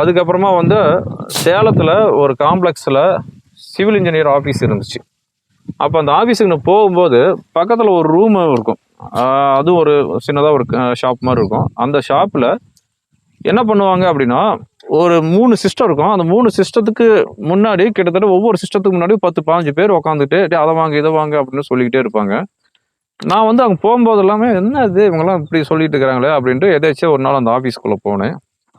அதுக்கப்புறமா வந்து சேலத்தில் ஒரு காம்ப்ளெக்ஸில் சிவில் இன்ஜினியர் ஆஃபீஸ் இருந்துச்சு. அப்போ அந்த ஆஃபீஸுக்கு நான் போகும்போது பக்கத்தில் ஒரு ரூம் இருக்கும். அதுவும் ஒரு சின்னதாக ஒரு ஷாப் மாதிரி இருக்கும். அந்த ஷாப்பில் என்ன பண்ணுவாங்க அப்படின்னா ஒரு மூணு சிஸ்டம் இருக்கும். அந்த மூணு சிஸ்டத்துக்கு முன்னாடி கிட்டத்தட்ட ஒவ்வொரு சிஸ்டத்துக்கு முன்னாடி பத்து பாஞ்சு பேர் உட்காந்துட்டு அதை வாங்க இதை வாங்க அப்படின்னு சொல்லிக்கிட்டே இருப்பாங்க. நான் வந்து அங்கே போகும்போது எல்லாமே என்ன இது இவங்கெல்லாம் இப்படி சொல்லிட்டு இருக்கிறாங்களே? அப்படின்ட்டு எதாச்சும் ஒரு நாள் அந்த ஆஃபீஸ்க்குள்ளே போனேன்.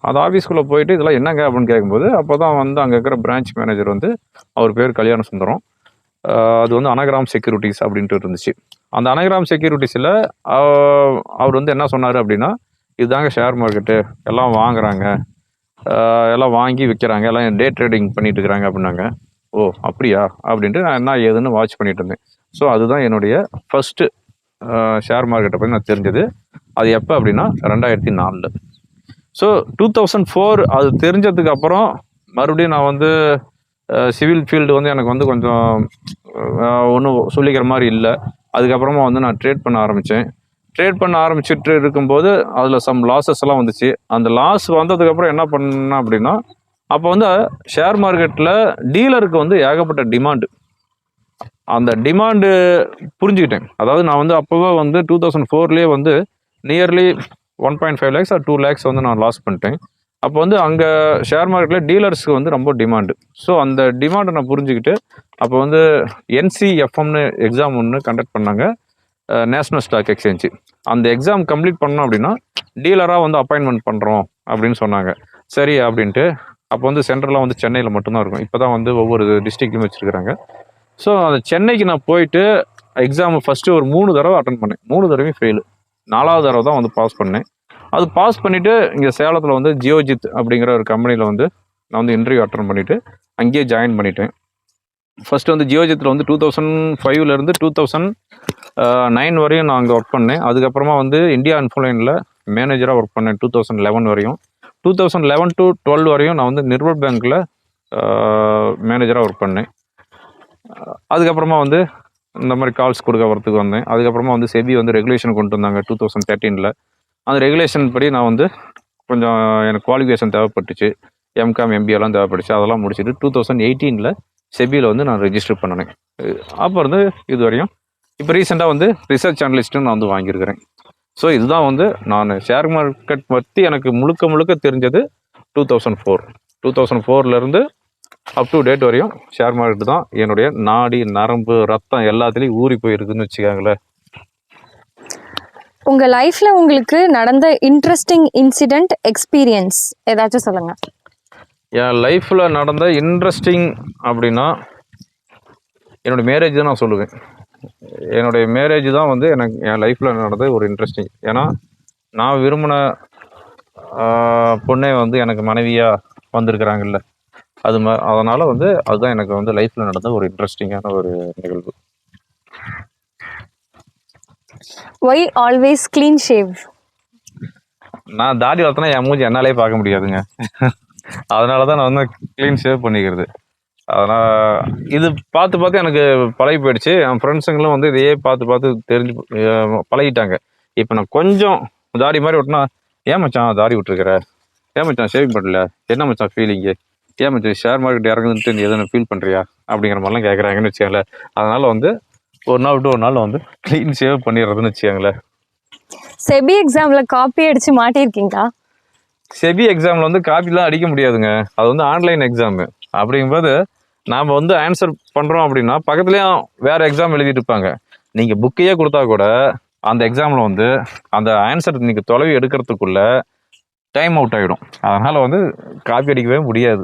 அது ஆஃபீஸ்க்குள்ளே போயிட்டு இதெல்லாம் என்னங்க அப்படின்னு கேட்கும்போது அப்போ தான் வந்து அங்கே இருக்கிற பிரான்ச் மேனேஜர் வந்து அவர் பேர் கல்யாண சுந்தரம் அது வந்து அனகிராம் செக்யூரிட்டிஸ் அப்படின்ட்டு இருந்துச்சு. அந்த அனகிராம் செக்யூரிட்டிஸில் அவர் வந்து என்ன சொன்னார் அப்படின்னா இதுதாங்க ஷேர் மார்க்கெட்டு எல்லாம் வாங்குறாங்க. எல்லாம் வாங்கி விற்கிறாங்க எல்லாம் டே ட்ரேடிங் பண்ணிட்டு இருக்கிறாங்க அப்படின்னாங்க. ஓ அப்படியா? அப்படின்ட்டு நான் என்ன ஏதுன்னு வாட்ச் பண்ணிட்டு இருந்தேன். ஸோ அதுதான் என்னுடைய ஃபஸ்ட்டு ஷேர் மார்க்கெட்டை பற்றி நான் தெரிஞ்சது. அது எப்போ அப்படின்னா ரெண்டாயிரத்தி நாலில். ஸோ டூ தௌசண்ட் ஃபோர் அது தெரிஞ்சதுக்கு அப்புறம் மறுபடியும் நான் வந்து சிவில் ஃபீல்டு வந்து எனக்கு வந்து கொஞ்சம் ஒன்றும் சொல்லிக்கிற மாதிரி இல்லை. அதுக்கப்புறமா வந்து நான் ட்ரேட் பண்ண ஆரம்பித்தேன் ட்ரேட் பண்ண ஆரம்பிச்சுட்டு இருக்கும்போது அதில் சம் லாஸஸ் எல்லாம் வந்துச்சு. அந்த லாஸ் வந்ததுக்கப்புறம் என்ன பண்ணேன் அப்படின்னா அப்போ வந்து ஷேர் மார்க்கெட்டில் டீலருக்கு வந்து ஏகப்பட்ட டிமாண்டு அந்த டிமாண்டு புரிஞ்சுக்கிட்டேன். அதாவது நான் வந்து அப்போவே வந்து டூ தௌசண்ட் ஃபோர்லேயே வந்து nearly one point five lakhs or two lakhs வந்து நான் லாஸ் பண்ணிட்டேன். அப்போ வந்து அங்கே ஷேர் மார்க்கெட்டில் டீலர்ஸ்க்கு வந்து ரொம்ப டிமாண்டு ஸோ அந்த டிமாண்டை நான் புரிஞ்சுக்கிட்டு அப்போ வந்து என்சிஎஃப்எம்னு எக்ஸாம் ஒன்று கண்டக்ட் பண்ணாங்க. நேஷ்னல் ஸ்டாக் எக்ஸ்சேஞ்சு அந்த எக்ஸாம் கம்ப்ளீட் பண்ணோம் அப்படின்னா டீலராக வந்து அப்பாயின்மெண்ட் பண்ணுறோம் அப்படின்னு சொன்னாங்க. சரி அப்படின்ட்டு அப்போ வந்து சென்ட்ரலாக வந்து சென்னையில் மட்டும்தான் இருக்கும். இப்போ தான் வந்து ஒவ்வொரு டிஸ்ட்ரிக்ட்லையும் வச்சுருக்காங்க ஸோ அந்த சென்னைக்கு நான் போயிட்டு எக்ஸாம் ஃபஸ்ட்டு ஒரு மூணு தடவை அட்டன் பண்ணேன். மூணு தடவையும் ஃபெயிலு நாலாவது தடவை தான் வந்து பாஸ் பண்ணேன். அது பாஸ் பண்ணிவிட்டு இங்கே சேலத்தில் வந்து ஜியோஜித் அப்படிங்கிற ஒரு கம்பெனியில் வந்து நான் வந்து இன்டர்வியூ அட்டன் பண்ணிவிட்டு அங்கேயே ஜாயின் பண்ணிட்டேன். ஃபஸ்ட்டு வந்து ஜியோஜித்தில் வந்து டூ தௌசண்ட் ஃபைவ்லேருந்து டூ தௌசண்ட் நைன் வரையும் நான் அங்கே ஒர்க் பண்ணேன். அதுக்கப்புறமா வந்து இந்தியா இன்ஃபோலைனில் மேனேஜராக ஒர்க் பண்ணேன் டூ தௌசண்ட் லெவன் வரையும். Two thousand eleven to twelve வரையும் நான் வந்து நிர்மல் பேங்க்கில் மேனேஜராக ஒர்க் பண்ணேன். அதுக்கப்புறமா வந்து இந்த மாதிரி கால்ஸ் கொடுக்க வரத்துக்கு வந்தேன். அதுக்கப்புறமா வந்து செபி வந்து ரெகுலேஷன் கொண்டு வந்தாங்க டூ தௌசண்ட் தேர்ட்டீனில் அந்த ரெகுலேஷன் படி நான் வந்து கொஞ்சம் எனக்கு குவாலிஃபிகேஷன் தேவைப்பட்டுச்சு. எம்காம் எம்பிஏலாம் தேவைப்பட்டுச்சு. அதெல்லாம் முடிச்சுட்டு டூ தௌசண்ட் எயிட்டீனில் செபியில் வந்து நான் ரெஜிஸ்டர் பண்ணினேன். அப்போ இருந்து இது வரையும் இப்போ ரீசெண்டாக வந்து ரிசர்ச் அனலிஸ்ட்டும் நான் வந்து வாங்கியிருக்கிறேன். ஸோ இதுதான் வந்து நான் ஷேர் மார்க்கெட் பற்றி எனக்கு முழுக்க முழுக்க தெரிஞ்சது two thousand four two thousand ஃபோர்லேருந்து up to date வரையும் ஷேர் மார்க்கெட் தான். என்னுடைய நாடி நரம்பு ரத்தம் எல்லாத்துலேயும் ஊறி போயிருக்குன்னு வச்சுக்காங்களேன். உங்க லைஃப்ல உங்களுக்கு நடந்த இன்ட்ரெஸ்டிங் இன்சிடென்ட் எக்ஸ்பீரியன்ஸ் ஏதாச்சும் சொல்லுங்க. என் லைஃப்பில் நடந்த இன்ட்ரெஸ்டிங் அப்படின்னா என்னுடைய மேரேஜ் தான் நான் சொல்லுவேன். என்னுடைய மேரேஜ் தான் வந்து எனக்கு என் லைஃப்பில் நடந்த ஒரு இன்ட்ரெஸ்டிங் ஏன்னா நான் விரும்பின பொண்ணே வந்து எனக்கு மனைவியாக வந்திருக்கிறாங்கல்ல. அது மா அதனால் வந்து அதுதான் எனக்கு வந்து லைஃப்பில் நடந்த ஒரு இன்ட்ரெஸ்டிங்கான ஒரு நிகழ்வு. ஒய் ஆல்வேஸ் க்ளீன் ஷேவ் நான் தாடி வளர்த்தனா என் மூஞ்சி என்னாலே பார்க்க முடியாதுங்க. அதனால தான் நான் வந்து க்ளீன் ஷேவ் பண்ணிக்கிறது. அதனால் இது பார்த்து பார்த்து எனக்கு பழகி போயிடுச்சு. என் ஃப்ரெண்ட்ஸுங்களும் வந்து இதையே பார்த்து பார்த்து தெரிஞ்சு பழகிட்டாங்க. இப்போ நான் கொஞ்சம் தாடி மாதிரி விட்டுனா ஏன் மச்சான் தாடி விட்டுருக்குற? ஏன் மச்சான் ஷேவிங் பண்ணல? என்ன மச்சான் ஃபீலிங்கு ஏன் மச்சான் ஷேர் மார்க்கெட் இறங்குதுன்ட்டு நீ எதனா ஃபீல் பண்ணுறியா அப்படிங்கிற மாதிரிலாம் கேட்குறாங்கன்னு வச்சுக்கோங்களேன். அதனால் வந்து ஒரு நாள் விட்டு ஒரு நாள் வந்து க்ளீன் ஷேவ் பண்ணிடுறதுன்னு வச்சுக்கோங்களேன். செபி எக்ஸாம்ல காப்பி அடிச்சு மாட்டியிருக்கீங்களா? செபி எக்ஸாமில் வந்து காப்பிலாம் அடிக்க முடியாதுங்க. அது வந்து ஆன்லைன் எக்ஸாமு அப்படிங்கும்போது நாம் வந்து ஆன்சர் பண்ணுறோம் அப்படின்னா பக்கத்துலேயும் வேறு எக்ஸாம் எழுதிட்டு இருப்பாங்க. நீங்கள் புக்கையே கொடுத்தா கூட அந்த எக்ஸாமில் வந்து அந்த ஆன்சர் நீங்கள் தொலைவி எடுக்கிறதுக்குள்ள டைம் அவுட் ஆகிடும் அதனால் வந்து காப்பி அடிக்கவே முடியாது.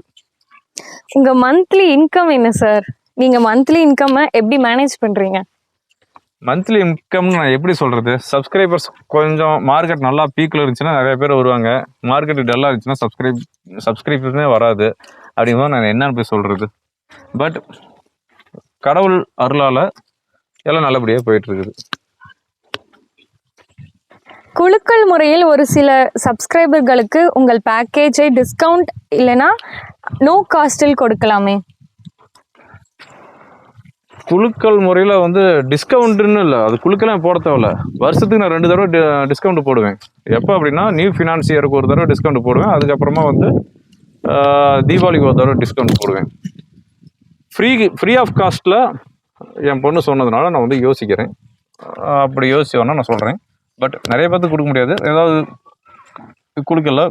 உங்க மந்த்லி இன்கம் என்ன சார் நீங்க மந்த்லி இன்கம் எப்படி மேனேஜ் பண்றீங்க? மந்த்லி இன்கம்னு நான் எப்படி சொல்கிறது சப்ஸ்கிரைபர்ஸ் கொஞ்சம் மார்க்கெட் நல்லா பீக்கில் இருந்துச்சுன்னா நிறைய பேர் வருவாங்க. மார்க்கெட் டல்லாக இருந்துச்சுன்னா சப்ஸ்கிரைப் சப்ஸ்கிரைபர்ஸே வராது. அப்படிங்கும்போது நான் என்னன்னு போய் சொல்கிறது பட் கடவுள் அருளால் எல்லாம் நல்லபடியாக போயிட்டு இருக்குது குழுக்கள் முறையில் ஒரு சில சப்ஸ்கிரைபர்களுக்கு உங்கள் பேக்கேஜை டிஸ்கவுண்ட் இல்லைன்னா நோ காஸ்டில் கொடுக்கலாமே. குழுக்கள் முறையில் வந்து டிஸ்கவுண்ட்டுன்னு இல்லை. அது குழுக்கெல்லாம் போட தேவையில்ல. வருஷத்துக்கு நான் ரெண்டு தடவை டிஸ்கவுண்ட் போடுவேன். எப்போ அப்படின்னா நியூ ஃபினான்சியருக்கு ஒரு தடவை டிஸ்கவுண்ட் போடுவேன். அதுக்கப்புறமா வந்து தீபாவளிக்கு ஒரு தடவை டிஸ்கவுண்ட் போடுவேன். ஃப்ரீ ஃப்ரீ ஆஃப் காஸ்ட்டில் என் பொண்ணு சொன்னதுனால நான் வந்து யோசிக்கிறேன். அப்படி யோசிச்சோன்னா நான் சொல்கிறேன் பட் நிறைய பேர்த்துக்கு கொடுக்க முடியாது. ஏதாவது குழுக்கல்ல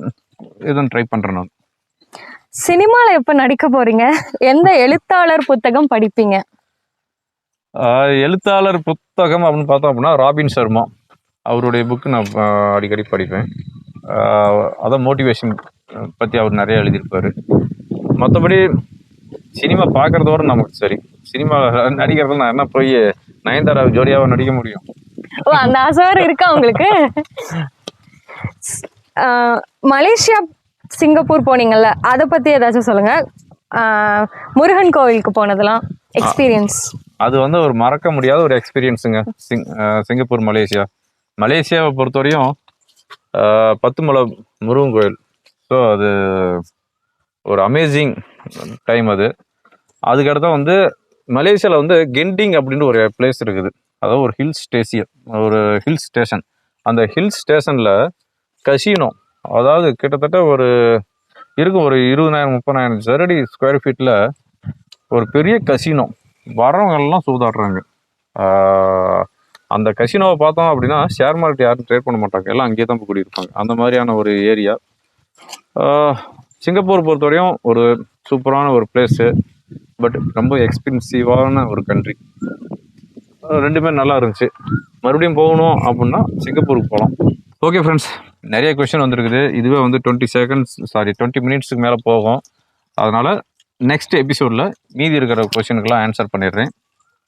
எதுவும் ட்ரை பண்ணுறேன் நான். சினிமால எப்ப நடிக்க போறீங்க? எந்த எழுத்தாளர் புத்தகம் படிப்பீங்க? எழுத்தாளர் புத்தகம் அப்படின்னு பார்த்தோம் அப்படின்னா ராபின் சர்மா. அவருடைய புக்கு நான் அடிக்கடி படிப்பேன். அதான் மோட்டிவேஷன் பற்றி அவர் நிறைய எழுதியிருப்பார். மற்றபடி சினிமா பார்க்குறதோட நமக்கு சரி. சினிமா நடிக்கிறதுல நான் என்ன போய் நயன்தாரா ஜோடியாவை நடிக்க முடியும்? ஓ அந்த ஆசை இருக்கா உங்களுக்கு? [laughs] மலேசியா சிங்கப்பூர் போனீங்கல்ல அதை பத்தி ஏதாச்சும் சொல்லுங்க. ஆஹ், முருகன் கோவிலுக்கு போனதெல்லாம் எக்ஸ்பீரியன்ஸ் அது வந்து ஒரு மறக்க முடியாத ஒரு எக்ஸ்பீரியன்ஸுங்க சிங் சிங்கப்பூர் மலேசியா. மலேசியாவை பொறுத்தவரையும் பத்துமலை முருகன் கோயில் ஸோ அது ஒரு அமேசிங் டைம் அது. அதுக்கடுத்து வந்து மலேசியாவில் வந்து கெண்டிங் அப்படின்னு ஒரு பிளேஸ் இருக்குது. அதாவது ஒரு ஹில் ஸ்டேஷன் ஒரு ஹில் ஸ்டேஷன் அந்த ஹில் ஸ்டேஷனில் கசினோ அதாவது கிட்டத்தட்ட ஒரு இருக்கும் ஒரு இருபதாயிரம் முப்பதாயிரம் சரடி ஸ்கொயர் ஃபீட்டில் ஒரு பெரிய கசினோ வரவங்க எல்லாம் சூதாடுறாங்க அந்த கசினோவை பார்த்தோம் அப்படின்னா ஷேர் மார்க்கெட் யாரும் ட்ரேட் பண்ண மாட்டாங்க. எல்லாம் அங்கேயே தான் கூடியிருப்பாங்க. அந்த மாதிரியான ஒரு ஏரியா சிங்கப்பூர் பொறுத்தவரையும் ஒரு சூப்பரான ஒரு பிளேஸு பட் ரொம்ப எக்ஸ்பென்சிவான ஒரு கண்ட்ரி ரெண்டுமே நல்லா இருந்துச்சு. மறுபடியும் போகணும் அப்படின்னா சிங்கப்பூருக்கு போகலாம். ஓகே ஃப்ரெண்ட்ஸ் நிறைய கொஷின் வந்திருக்குது. இதுவே வந்து டுவெண்ட்டி செகண்ட்ஸ் சாரி டுவெண்ட்டி மினிட்ஸுக்கு மேலே போகும். அதனால் நெக்ஸ்ட் எபிசோடில் மீதி இருக்கிற கொஷினுக்கெல்லாம் ஆன்சர் பண்ணிடுறேன்.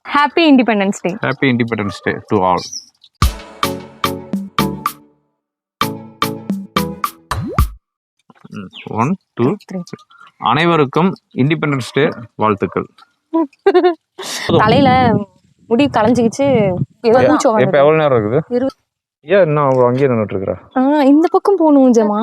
Happy independence day happy independence day to all one two அனைவருக்கும் இண்டிபெண்டன்ஸ் டே வாழ்த்துக்கள். [laughs] தலையில முடி களைஞ்சிக்கிச்சு. ஏதோ மூச்சு இப்போ வாங்குது. எவ்வளோ நேரம் இருக்குது? இரு- ஏன் என்ன அவள் அங்கேயே நின்றுட்டு இருக்கிறா ஆ, இந்த பக்கம் போகணும் ஜமா.